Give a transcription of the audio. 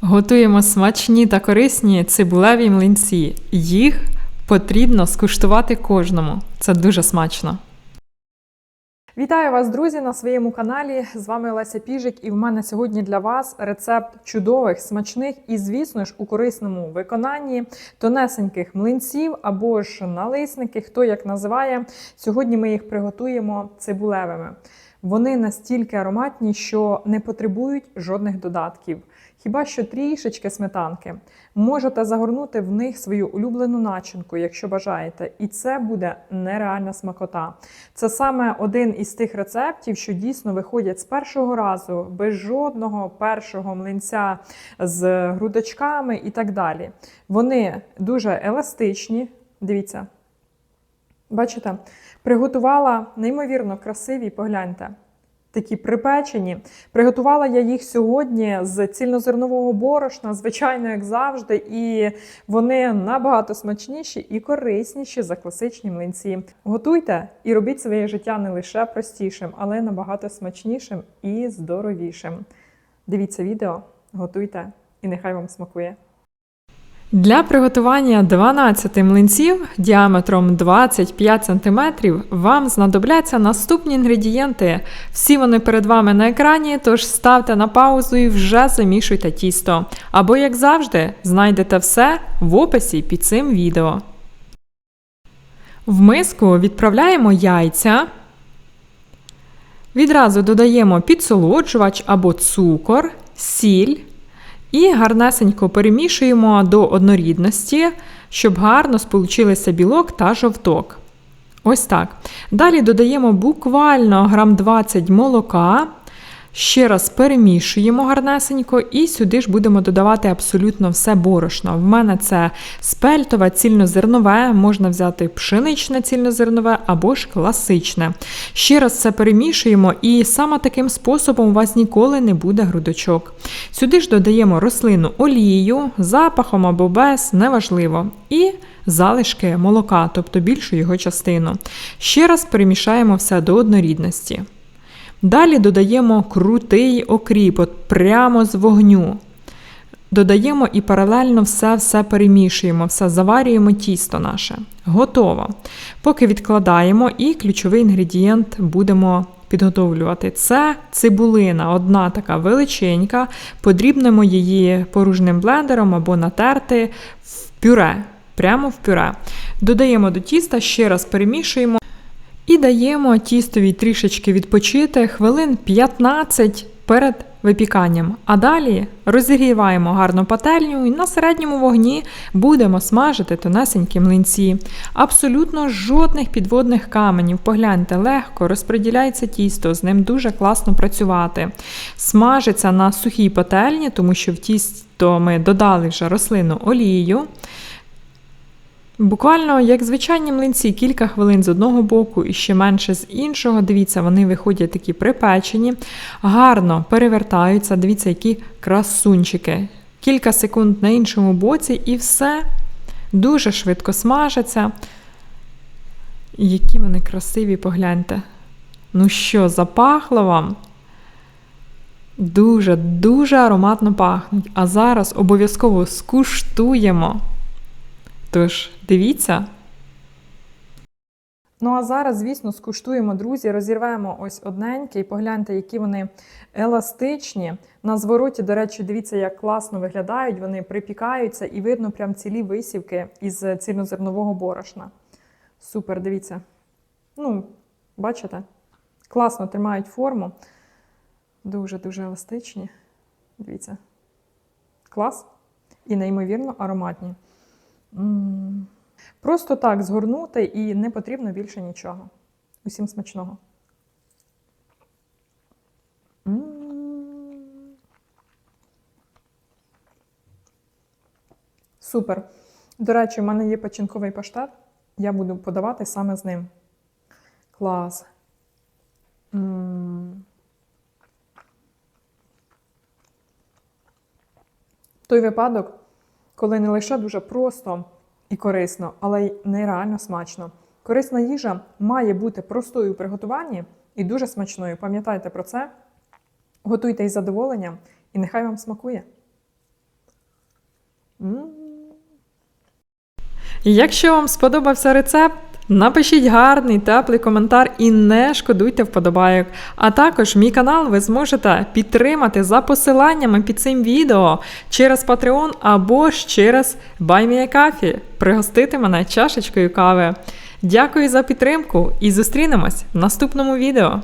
Готуємо смачні та корисні цибулеві млинці. Їх потрібно скуштувати кожному. Це дуже смачно. Вітаю вас, друзі, на своєму каналі. З вами Леся Піжик, і в мене сьогодні для вас рецепт чудових, смачних і, звісно ж, у корисному виконанні тонесеньких млинців або ж налисники, хто як називає. Сьогодні ми їх приготуємо цибулевими. Вони настільки ароматні, що не потребують жодних додатків. Хіба що трішечки сметанки. Можете загорнути в них свою улюблену начинку, якщо бажаєте, і це буде нереальна смакота. Це саме один із тих рецептів, що дійсно виходять з першого разу, без жодного першого млинця з грудочками і так далі. Вони дуже еластичні. Дивіться, бачите, приготувала неймовірно красиві, погляньте такі припечені. Приготувала я їх сьогодні з цільнозернового борошна, звичайно, як завжди, і вони набагато смачніші і корисніші за класичні млинці. Готуйте і робіть своє життя не лише простішим, але набагато смачнішим і здоровішим. Дивіться відео, готуйте, і нехай вам смакує. Для приготування 12 млинців діаметром 25 см вам знадобляться наступні інгредієнти. Всі вони перед вами на екрані, тож ставте на паузу і вже замішуйте тісто. Або, як завжди, знайдете все в описі під цим відео. В миску відправляємо яйця. Відразу додаємо підсолоджувач або цукор, сіль. І гарнесенько перемішуємо до однорідності, щоб гарно сполучилися білок та жовток. Ось так. Далі додаємо буквально грам 20 молока. Ще раз перемішуємо гарнесенько, і сюди ж будемо додавати абсолютно все борошно. В мене це спельтове, цільнозернове, можна взяти пшеничне цільнозернове або ж класичне. Ще раз це перемішуємо, і саме таким способом у вас ніколи не буде грудочок. Сюди ж додаємо рослину олію, запахом або без, неважливо. І залишки молока, тобто більшу його частину. Ще раз перемішаємо все до однорідності. Далі додаємо крутий окріп, от прямо з вогню. Додаємо і паралельно все-все перемішуємо, все заварюємо тісто наше. Готово. Поки відкладаємо і ключовий інгредієнт будемо підготовлювати. Це цибулина, одна така величенька. Подрібнемо її поружним блендером або натерти в пюре. Прямо в пюре. Додаємо до тіста, ще раз перемішуємо. І даємо тістові трішечки відпочити хвилин 15 перед випіканням. А далі розігріваємо гарну пательню і на середньому вогні будемо смажити тонесенькі млинці. Абсолютно жодних підводних каменів. Погляньте, легко розподіляється тісто, з ним дуже класно працювати. Смажиться на сухій пательні, тому що в тісто ми додали вже рослину олію. Буквально, як звичайні млинці, кілька хвилин з одного боку і ще менше з іншого. Дивіться, вони виходять такі припечені, гарно перевертаються. Дивіться, які красунчики. Кілька секунд на іншому боці, і все дуже швидко смажиться. Які вони красиві, погляньте. Ну що, запахло вам? Дуже-дуже ароматно пахнуть. А зараз обов'язково скуштуємо. Тож, дивіться. Ну, а зараз, звісно, скуштуємо, друзі, розірвемо ось одненьке і погляньте, які вони еластичні. На звороті, до речі, дивіться, як класно виглядають, вони припікаються і видно прям цілі висівки із цільнозернового борошна. Супер, дивіться. Ну, бачите? Класно тримають форму. Дуже-дуже еластичні. Дивіться. Клас. І неймовірно ароматні. Просто так згорнути і не потрібно більше нічого. Усім смачного. Супер. До речі, у мене є печінковий паштет. Я буду подавати саме з ним. Клас. Той випадок, коли не лише дуже просто і корисно, але й нереально смачно. Корисна їжа має бути простою у приготуванні і дуже смачною. Пам'ятайте про це, готуйте із задоволенням, і нехай вам смакує. М. Якщо вам сподобався рецепт, напишіть гарний теплий коментар і не шкодуйте вподобайок. А також мій канал ви зможете підтримати за посиланнями під цим відео через Patreon або ж через BuyMeACoffee. Пригостити мене чашечкою кави. Дякую за підтримку і зустрінемось в наступному відео.